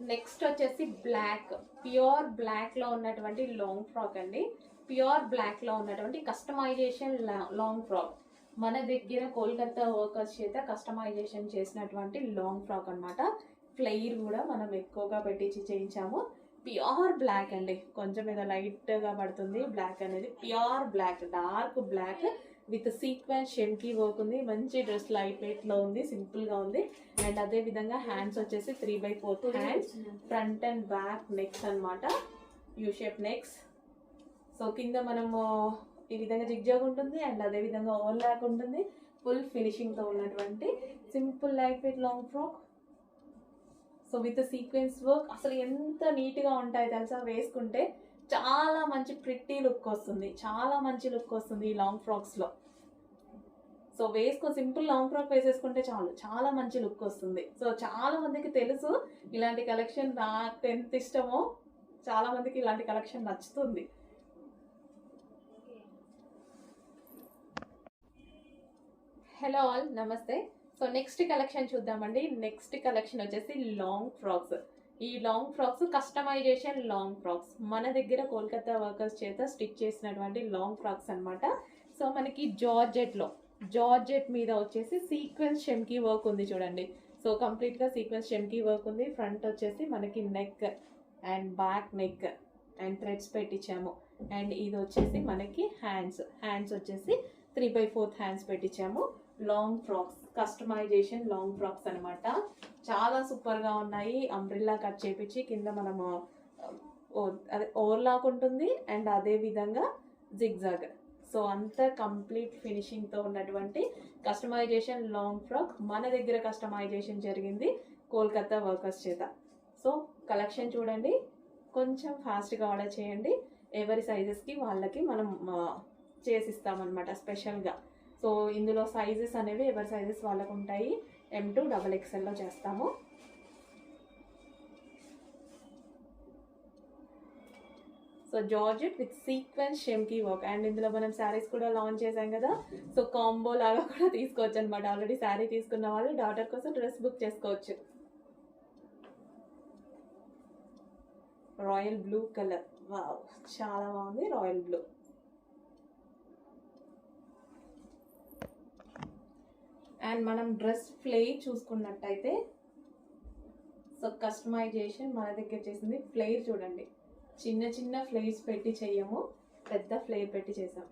Next వచ్చేసి black. Pure బ్లాక్లో ఉన్నటువంటి లాంగ్ ఫ్రాక్ అండి. ప్యూర్ బ్లాక్లో ఉన్నటువంటి కస్టమైజేషన్ లాంగ్ ఫ్రాక్. మన దగ్గర కోల్కతా వర్కర్స్ చేత కస్టమైజేషన్ చేసినటువంటి లాంగ్ ఫ్రాక్ అన్నమాట. ఫ్లెయిర్ కూడా మనం ఎక్కువగా పెట్టించి చేయించాము. ప్యూర్ బ్లాక్ అండి. కొంచెం ఏదో లైట్గా పడుతుంది. బ్లాక్ అనేది pure black dark black with sequence షెమ్కి work ఉంది. మంచి డ్రెస్ లైట్ వెయిట్లో ఉంది సింపుల్గా ఉంది. అండ్ అదే విధంగా హ్యాండ్స్ వచ్చేసి three by fourth hands. Front and back necks అన్నమాట. యూ షేప్ నెక్స్ సో కింద మనము ఈ విధంగా జిగ్జాగ్ ఉంటుంది. అండ్ అదే విధంగా ఓవర్ ల్యాక్ ఉంటుంది. ఫుల్ ఫినిషింగ్తో ఉన్నటువంటి simple light weight long frock so with sequence work అసలు ఎంత నీట్గా ఉంటాయి తెలుసా? వేసుకుంటే చాలా మంచి ప్రిట్టి లుక్ వస్తుంది. చాలా మంచి లుక్ వస్తుంది ఈ లాంగ్ ఫ్రాక్స్లో సో వేసుకో సింపుల్ లాంగ్ ఫ్రాక్ వేసేసుకుంటే చాలు. చాలా మంచి లుక్ వస్తుంది. సో చాలా మందికి తెలుసు ఇలాంటి కలెక్షన్ నాకు ఎంత ఇష్టమో. చాలా మందికి ఇలాంటి కలెక్షన్ నచ్చుతుంది. హలో ఆల్ నమస్తే సో నెక్స్ట్ కలెక్షన్ చూద్దామండి. నెక్స్ట్ కలెక్షన్ వచ్చేసి లాంగ్ ఫ్రాక్స్ ఈ long frocks customisation long frocks మన దగ్గర కోల్కతా వర్కర్స్ చేత స్టిచ్ చేసినటువంటి లాంగ్ ఫ్రాక్స్ అన్నమాట. సో మనకి జార్జెట్లో జార్జెట్ మీద వచ్చేసి సీక్వెన్స్ షెమ్కి వర్క్ ఉంది చూడండి. సో కంప్లీట్గా సీక్వెన్స్ షెమ్కి వర్క్ ఉంది. ఫ్రంట్ వచ్చేసి మనకి neck and back neck and threads పెట్టించాము. And ఇది వచ్చేసి మనకి హ్యాండ్స్ హ్యాండ్స్ వచ్చేసి three by fourth hands పెట్టించాము. Long frocks customisation long frocks అనమాట చాలా సూపర్గా ఉన్నాయి. అంబ్రిల్లా కట్ చేపించి కింద మనము అదే ఓవర్లాక్ ఉంటుంది అండ్ అదే విధంగా జిగ్జాగ్ సో అంతా కంప్లీట్ ఫినిషింగ్తో ఉన్నటువంటి కస్టమైజేషన్ లాంగ్ ఫ్రాక్ మన దగ్గర కస్టమైజేషన్ జరిగింది కోల్కతా వర్కర్స్ చేత. సో కలెక్షన్ చూడండి. కొంచెం ఫాస్ట్గా ఆర్డర్ చేయండి. ఎవరి సైజెస్కి వాళ్ళకి మనం చేసిస్తామన్నమాట స్పెషల్గా సో ఇందులో సైజెస్ అనేవి ఎవరి సైజెస్ వాళ్ళకు ఉంటాయి ఎం టూ డబల్ ఎక్స్ఎల్లో చేస్తాము. సో జార్జెట్ విత్ సీక్వెన్స్ షెమ్కీ వర్క్ అండ్ ఇందులో మనం శారీస్ కూడా లాంచ్ చేసాం కదా. సో కాంబో లాగా కూడా తీసుకోవచ్చు అనమాట ఆల్రెడీ శారీ తీసుకున్న వాళ్ళు డాటర్ కోసం డ్రెస్ బుక్ చేసుకోవచ్చు. రాయల్ బ్లూ కలర్ వావ్ చాలా బాగుంది. రాయల్ బ్లూ అండ్ మనం డ్రెస్ ఫ్లే చూసుకున్నట్టయితే సో కస్టమైజేషన్ మన దగ్గర చేసింది ఫ్లేర్ చూడండి. చిన్న చిన్న ఫ్లేర్స్ పెట్టి చెయ్యము పెద్ద ఫ్లేర్ పెట్టి చేసాం